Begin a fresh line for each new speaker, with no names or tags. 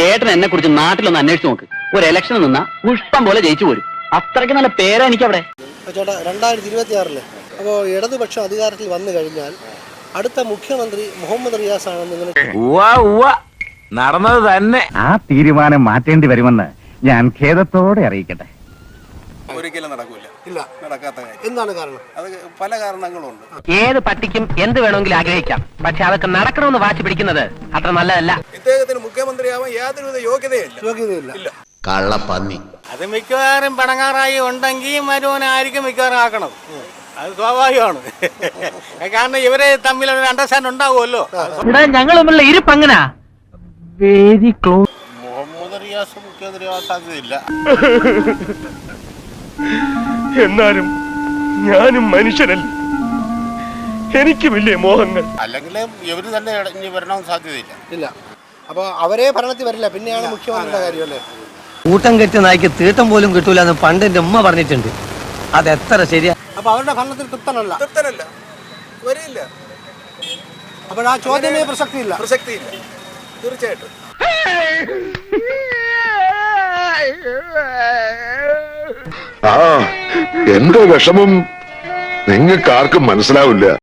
ചേട്ടൻ എന്നെ കുറിച്ച് നാട്ടിലൊന്ന് അന്വേഷിച്ച് നോക്ക്. ഒരു ഇലക്ഷൻ നിന്നാ പുഷ്പം പോലെ ജയിച്ചു പോരും. അത്രയ്ക്ക് നല്ല പേരാ എനിക്ക് അവിടെ
ചേട്ടാ രണ്ടായിരത്തി ഇരുപത്തി ആറിൽ അപ്പോൾ ഇടതുപക്ഷം അധികാരത്തിൽ വന്നു കഴിഞ്ഞാൽ അടുത്ത മുഖ്യമന്ത്രി മുഹമ്മദ് റിയാസ് ആണെന്ന്
നടന്നത് തന്നെ.
ആ തീരുമാനം മാറ്റേണ്ടി വരുമെന്ന് ഞാൻ ഖേദത്തോടെ അറിയിക്കട്ടെ.
ഒരിക്കലും നടക്കൂല.
ഇല്ല.
നടക്കാത്ത കാര്യം.
എന്താണ് കാരണം?
അത് പല കാരണങ്ങളുണ്ട്.
ഏത് പട്ടിക്കും എന്ത് വേണമെങ്കിലും ആഗ്രഹിക്കാം. പക്ഷെ അതൊക്കെ നടക്കണമെന്ന് വാശി പിടിക്കുന്നത് അത്ര നല്ലതല്ല.
ഇദ്ദേഹത്തിന് മുഖ്യമന്ത്രിയാവാൻ യാതൊരുവിധ യോഗ്യതയില്ല.
യോഗ്യതയില്ല.
കള്ളപ്പന്നി.
അത് മിക്കവാറും പണങ്ങാറായി ഉണ്ടെങ്കിൽ മരുവനായിരിക്കും മിക്കവാറും ആക്കണം അത് സ്വാഭാവികമാണ്. കാരണം ഇവരെ തമ്മിൽ ഒരു അണ്ടർസ്റ്റാൻഡ് ഉണ്ടാവുമല്ലോ.
ഇവിടെ ഞങ്ങൾ തമ്മിലുള്ള ഇരിപ്പ് എങ്ങനാ? വെരി ക്ലോസ്
മുഹമ്മദ് റിയാസ് മുഖ്യമന്ത്രിയാവാൻ സാധ്യതയില്ല.
എന്നാലും ഞാനും മനുഷ്യനല്ല. എനിക്കുമില്ലേ മോഹങ്ങൾ.
അല്ലെങ്കിൽ ഇവർ തന്നെ ഇനി വരണം സാധ്യതയില്ല.
ഇല്ല. അപ്പൊ അവരെ ഭരണത്തിൽ വരില്ല. പിന്നെയാണ് മുഖ്യമന്ത്രിയുടെ കാര്യം അല്ലേ?
കൂട്ടം കെട്ടിയ നായ്ക്ക് തീട്ടം പോലും കിട്ടൂല എന്ന് പണ്ട് എന്റെ ഉമ്മ പറഞ്ഞിട്ടുണ്ട്. അത് എത്ര ശരിയാ?
അപ്പൊ അവരുടെ ഭരണത്തിൽ തൃപ്തനല്ല.
തൃപ്തനല്ല. വരില്ല
അപ്പോൾ ആ ചോദ്യമേ പ്രസക്തിയില്ല.
പ്രസക്തിയില്ല. തീർച്ചയായിട്ടും.
ആ എന്റെ വിഷമം. നിങ്ങൾക്കാർക്കും മനസ്സിലാവില്ല.